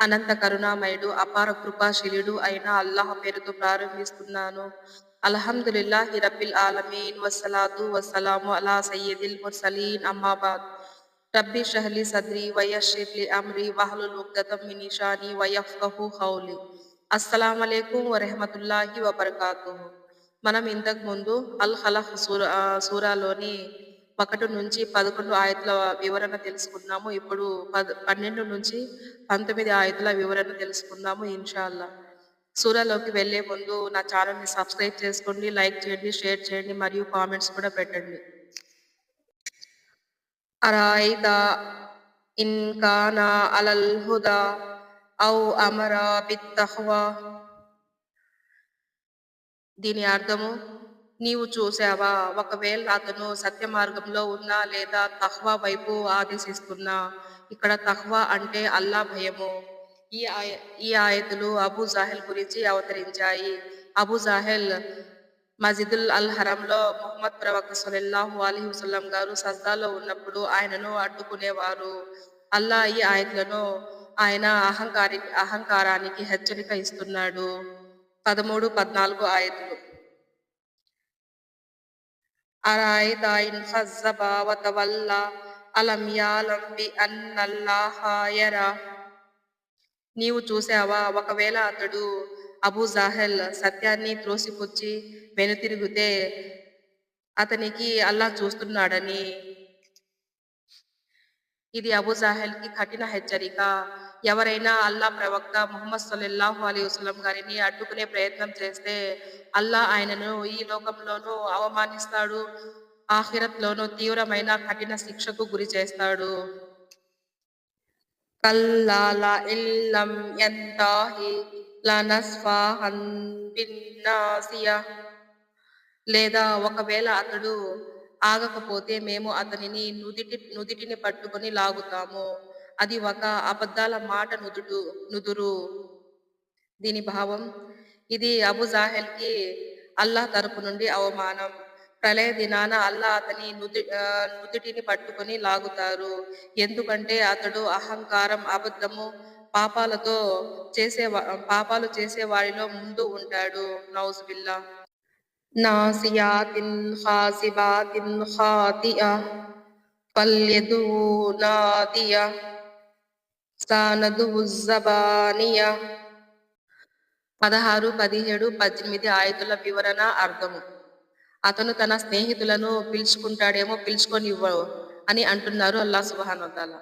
అనంత కరుణామయుడు అపార కృపాశీలుడు అయిన అల్లాహ్ పేరుతో ప్రారంభిస్తున్నాను. అల్హమ్దులిల్లాహి రబ్బిల్ ఆలమీన్. వస్సలాతు వసలాము అలా సయ్యదిల్ ముర్సలీన్. అమ్మాబాద్ రబ్బి షహలి సద్రి వయషిర్లి అమ్రి వహలు ఉక్దతం మినిషాని నిషాని వయఫ్కహు ఖౌలి అస్సలాము అలైకుం వరహమతుల్లాహి వబర్కాతు మనం ఇంతకు ముందు అల్ హలహ్ సూరా సూరాలోని ఒకటి నుంచి పదకొండు ఆయతుల వివరణ తెలుసుకున్నాము ఇప్పుడు పద్ పన్నెండు నుంచి పంతొమ్మిది ఆయతుల వివరణ తెలుసుకుందాము ఇన్షాల్లా. సూరాలోకి వెళ్ళే ముందు నా ఛానల్ని సబ్స్క్రైబ్ చేసుకోండి లైక్ చేయండి షేర్ చేయండి మరియు కామెంట్స్ కూడా పెట్టండి. అరాయిద ఇన్కానా అలల్ హుదా ఔ అమరా బిత్తహ్వా దీని అర్థము నీవు చూసావా ఒకవేళ అతను సత్య మార్గంలో ఉన్నా లేదా తహ్వా వైపు ఆదేశిస్తున్నా ఇక్కడ తహ్వా అంటే అల్లా భయము. ఈ ఆయ ఈ ఆయతులు అబూ జాహెల్ గురించి అవతరించాయి. అబూ జాహెల్ మజిదుల్ అల్ హరంలో మొహమ్మద్ ప్రవక్త సల్లల్లాహు అలీ వసల్లం గారు సజ్దాలో ఉన్నప్పుడు ఆయనను అడ్డుకునేవారు. అల్లా ఈ ఆయతులను ఆయన అహంకారి అహంకారానికి హెచ్చరిక ఇస్తున్నాడు. పదమూడు పద్నాలుగు ఆయతులు. أرأيت إن كذب وتولى ألم يعلم بأن الله يرى నీవు చూసావా ఒకవేళ అతడు అబూ జాహెల్ సత్యాన్ని త్రోసిపుచ్చి వెనుతిరిగితే అతనికి అల్లా చూస్తున్నాడని ఇది అబుజాహెల్కి కఠిన హెచ్చరిక. ఎవరైనా అల్లా ప్రవక్త ముహమ్మద్ సల్లల్లాహు అలీ వసలం గారిని అడ్డుకునే ప్రయత్నం చేస్తే అల్లా ఆయనను ఈ లోకంలోనూ అవమానిస్తాడు ఆఖిరత్లోనూ తీవ్రమైన కఠిన శిక్షకు గురి చేస్తాడు. కల్లాల ఇల్లం యంతాహి లనస్ఫాహన్ బిన్నాసియా లేదా ఒకవేళ అతడు ఆగకపోతే మేము అతనిని నుదిటి నుదిటిని పట్టుకొని లాగుతాము. అది ఒక అబద్ధాల మాట నుదుడు నుదురు. దీని భావం ఇది అబు జాహెల్కి అల్లాహ్ తరపు నుండి అవమానం. ప్రళయ దినాన అల్లా అతని నుది నుదిటిని పట్టుకొని లాగుతారు. ఎందుకంటే అతడు అహంకారం అబద్ధము పాపాలతో చేసే పాపాలు చేసే వారిలో ముందు ఉంటాడు. నౌజుబిల్లా. నాసియాతిన్ ఖాసిబాతిన్ خاطئة ఫల్యదు نادية సానదు الزبانية పదహారు పదిహేడు పద్దెనిమిది ఆయుధుల వివరణ అర్థము. అతను తన స్నేహితులను పిలుచుకుంటాడేమో పిలుచుకొనివ్వవు అని అంటున్నారు అల్లా సుబహానతాల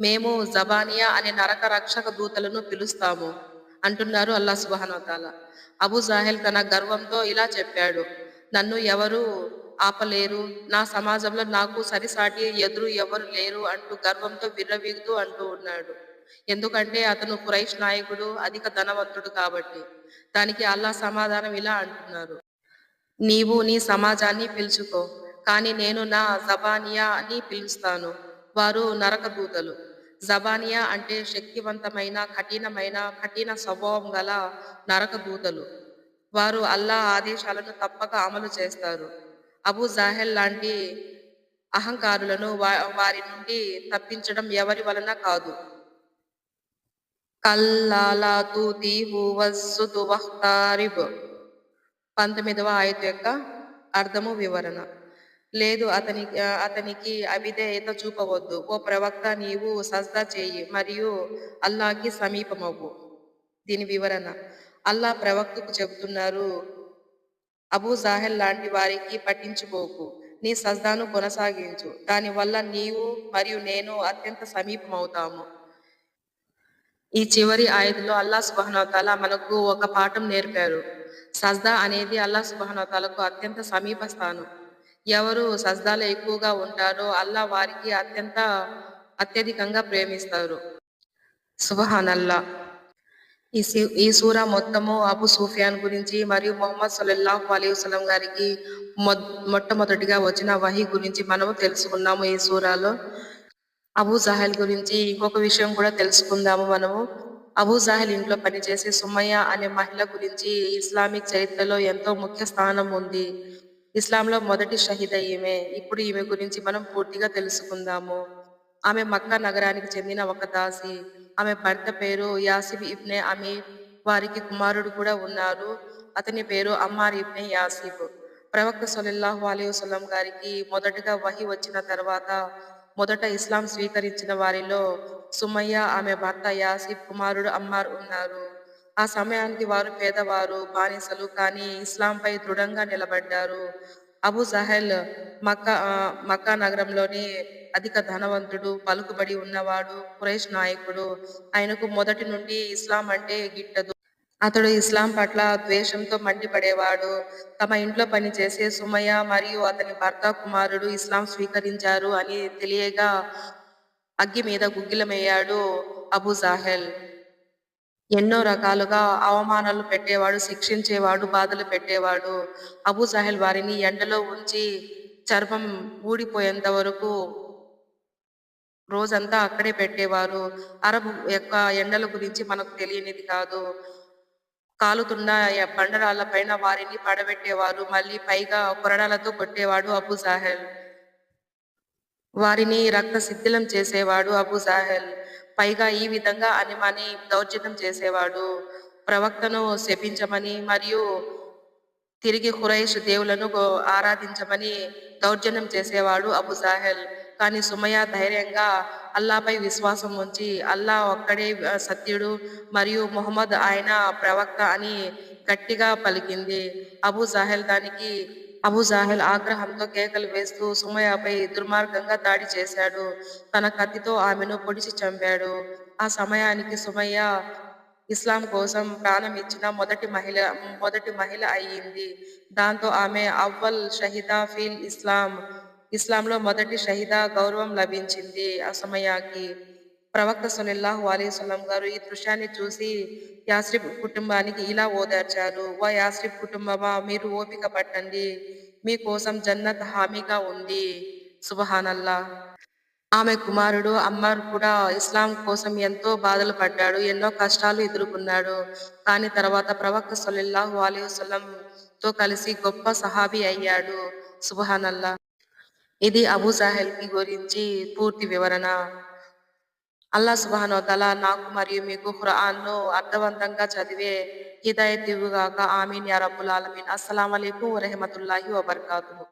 మేము జబానియా అనే నరక రక్షక దూతలను పిలుస్తాము. అంటున్నారు అల్లా సుబహనోతాల అబు జాహెల్ తన గర్వంతో ఇలా చెప్పాడు నన్ను ఎవరు ఆపలేరు నా సమాజంలో నాకు సరిసాటి ఎదురు ఎవరు లేరు అంటూ గర్వంతో విర్రవీగుతూ అంటూ ఉన్నాడు. ఎందుకంటే అతను కురైష్ నాయకుడు అధిక ధనవంతుడు కాబట్టి. దానికి అల్లా సమాధానం ఇలా అంటున్నారు. నీవు నీ సమాజాన్ని పిలుచుకో కానీ నేను నా జబానియా అని పిలుస్తాను. వారు నరక దూతలు జబానియా అంటే శక్తివంతమైన కఠినమైన కఠిన స్వభావం గల నరకదూతలు. వారు అల్లా ఆదేశాలను తప్పక అమలు చేస్తారు. అబూ జాహెల్ లాంటి అహంకారులను వారి నుండి తప్పించడం ఎవరి వలన కాదు. పంతొమ్మిదవ ఆయత యొక్క అర్థము వివరణ. లేదు అతని అతనికి అవిధేయత చూపవద్దు. ఓ ప్రవక్త నీవు సజ్దా చేయి మరియు అల్లాకి సమీపమవ్వు. దీని వివరణ. అల్లా ప్రవక్తకు చెబుతున్నారు అబూ జాహెల్ లాంటి వారికి పట్టించుకోకు. నీ సజ్దాను కొనసాగించు. దానివల్ల నీవు మరియు నేను అత్యంత సమీపమవుతాము. ఈ చివరి ఆయుధలో అల్లా సుబహనవతాల మనకు ఒక పాఠం నేర్పారు. సజ్దా అనేది అల్లా సుబహనవతాలకు అత్యంత సమీప స్థానం ఎవరు సజ్దాలు ఎక్కువగా ఉంటారో అల్లా వారికి అత్యంత అత్యధికంగా ప్రేమిస్తారు. సుబహానల్లా ఈ ఈ సూర మొత్తము అబు సూఫియాన్ గురించి మరియు మొహమ్మద్ సల్లల్లాహు అలీ వసలం గారికి మొ- మొట్టమొదటిగా వచ్చిన వహి గురించి మనము తెలుసుకున్నాము ఈ సూరాలో. అబూ జాహెల్ గురించి ఇంకొక విషయం కూడా తెలుసుకుందాము మనము. అబూ జాహెల్ ఇంట్లో పనిచేసే సుమయ్య అనే మహిళ గురించి ఇస్లామిక్ చరిత్రలో ఎంతో ముఖ్య స్థానం ఉంది. ఇస్లాంలో మొదటి షహీద్ ఈమె. ఇప్పుడు ఈమె గురించి మనం పూర్తిగా తెలుసుకుందాము. ఆమె మక్కా నగరానికి చెందిన ఒక దాసి. ఆమె భర్త పేరు యాసిబ్ ఇబ్నే అమీర్. వారికి కుమారుడు కూడా ఉన్నారు. అతని పేరు అమ్మార్ ఇబ్నే యాసిబ్. ప్రవక్త సొలిల్లాహు అలీ వసలం గారికి మొదటగా వహి వచ్చిన తర్వాత మొదట ఇస్లాం స్వీకరించిన వారిలో సుమయ్య ఆమె భర్త యాసిబ్ కుమారుడు అమ్మార్ ఉన్నారు. ఆ సమయానికి వారు పేదవారు బానిసలు కానీ ఇస్లాంపై దృఢంగా నిలబడ్డారు. అబు సహెల్ మక్కా మక్కా నగరంలోని అధిక ధనవంతుడు పలుకుబడి ఉన్నవాడు కురేష్ నాయకుడు. ఆయనకు మొదటి నుండి ఇస్లాం అంటే గిట్టదు. అతడు ఇస్లాం పట్ల ద్వేషంతో మండిపడేవాడు. తమ ఇంట్లో పనిచేసే సుమయ్య మరియు అతని భర్త కుమారుడు ఇస్లాం స్వీకరించారు అని తెలియగా అగ్గి మీద గుగ్గిలమయ్యాడు అబు సాహెల్ ఎన్నో రకాలుగా అవమానాలు పెట్టేవాడు శిక్షించేవాడు బాధలు పెట్టేవాడు. అబూ సాహెల్ వారిని ఎండలో ఉంచి చర్మం ఊడిపోయేంత వరకు రోజంతా అక్కడే పెట్టేవారు. అరబ్ యొక్క ఎండల గురించి మనకు తెలియనిది కాదు. కాలుతున్న ఎ- బండరాళ్ళ పైన వారిని పడబెట్టేవారు. మళ్ళీ పైగా కొరడాలతో కొట్టేవాడు అబూ సాహెల్. వారిని రక్త శిథిలం చేసేవాడు అబూ సాహెల్. పైగా ఈ విధంగా అనిమాని దౌర్జన్యం చేసేవాడు. ప్రవక్తను శపించమని మరియు తిరిగి హురైష్ దేవులను ఆరాధించమని దౌర్జన్యం చేసేవాడు అబు సాహెల్. కానీ సుమయ ధైర్యంగా అల్లాపై విశ్వాసం ఉంచి అల్లా ఒక్కడే సత్యుడు మరియు మొహమ్మద్ ఆయన ప్రవక్త అని గట్టిగా పలికింది. అబు సాహెల్ దానికి అబుజాహిల్ ఆగ్రహంతో కేకలు వేస్తూ సుమయాపై దుర్మార్గంగా దాడి చేశాడు. తన కత్తితో ఆమెను పొడిచి చంపాడు. ఆ సమయానికి సుమయ్య ఇస్లాం కోసం ప్రాణం ఇచ్చిన మొదటి మహిళ మొదటి మహిళ అయ్యింది. దాంతో ఆమె అవ్వల్ షహిదా ఫీల్ ఇస్లాం ఇస్లాంలో మొదటి షహిదా గౌరవం లభించింది ఆ సమయానికి ప్రవక్త సొలిల్లాహు అలైవలం గారు ఈ దృశ్యాన్ని చూసి యాస్రిబ్ కుటుంబానికి ఇలా ఓదార్చారు. వా యాస్రిబ్ కుటుంబమా మీరు ఓపిక పట్టండి. మీకోసం జన్నత్ హామీగా ఉంది. సుబహానల్లా ఆమె కుమారుడు అమ్మార్ కూడా ఇస్లాం కోసం ఎంతో బాధలు పడ్డాడు ఎన్నో కష్టాలు ఎదుర్కొన్నాడు. కానీ తర్వాత ప్రవక్త సొలిల్లాహు అలైవలం తో కలిసి గొప్ప సహాబీ అయ్యాడు. సుబహానల్లా ఇది అబూ సాహెల్కి గురించి పూర్తి వివరణ. అల్లా సుబానోతల నాకు మరియు మీకు ఖురాన్ను అర్థవంతంగా చదివే హిదాయత్ ఇవ్వుగాక. ఆమీన్. యా రబ్బుల్ ఆలమీన్. అస్సలం అలైకుం వరహమతుల్లాహి వబర్కాతు